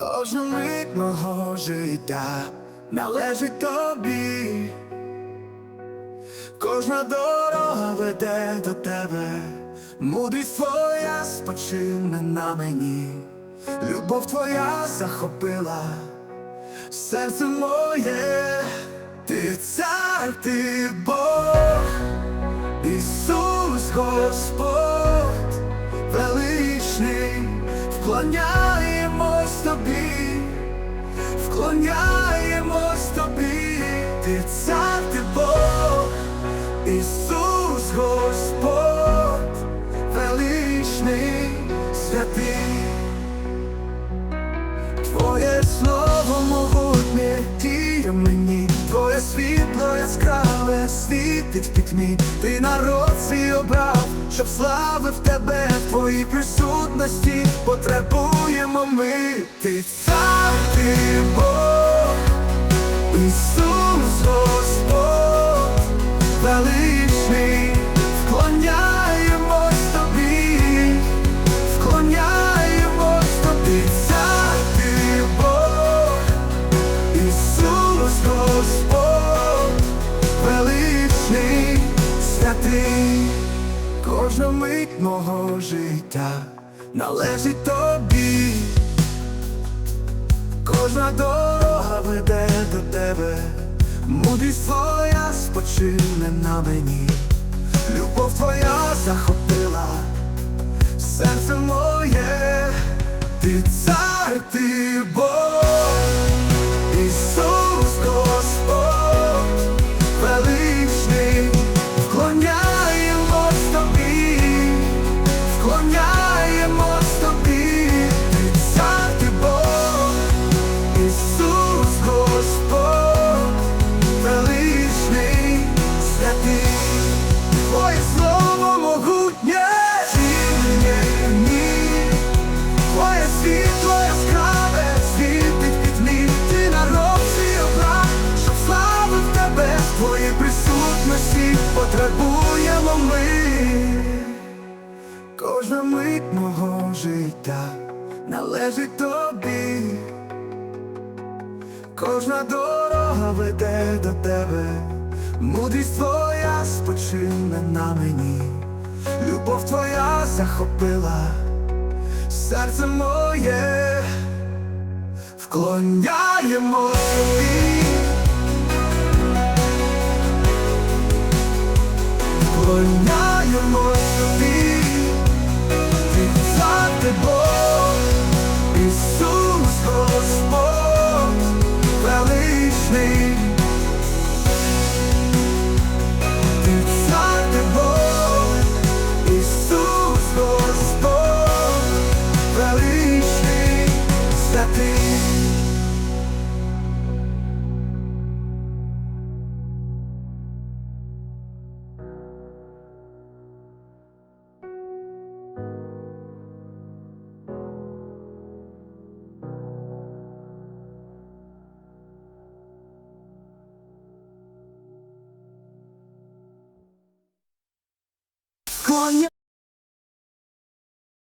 Кожна мить мого життя належить тобі, кожна дорога веде до тебе, мудрість твоя спочине на мені, любов твоя захопила серце моє, ти цар, ти Бог, Ісус Господь, величний, вклоняємось тобі, вклоняємось тобі, ти цар, ти Бог, Ісус Господь, величний, святий. Твоє слово могутнє діє мені, Твоє світло яскраве світить в пітьмі, ти народ свій обрав, щоб славив тебе. В твоїй присутності потребуємо ми, ти цар, ти Бог, кожна мить мого життя належить тобі, кожна дорога веде до тебе, мудрість твоя спочине на мені, любов твоя захопила серце моє, ти цар, ти Бог, твоїй присутності потребуємо ми. Кожна мить мого життя належить тобі. Кожна дорога веде до тебе, мудрість твоя спочине на мені, любов твоя захопила серце моє, вклоняємо тобі, вклоняємо Вклоня...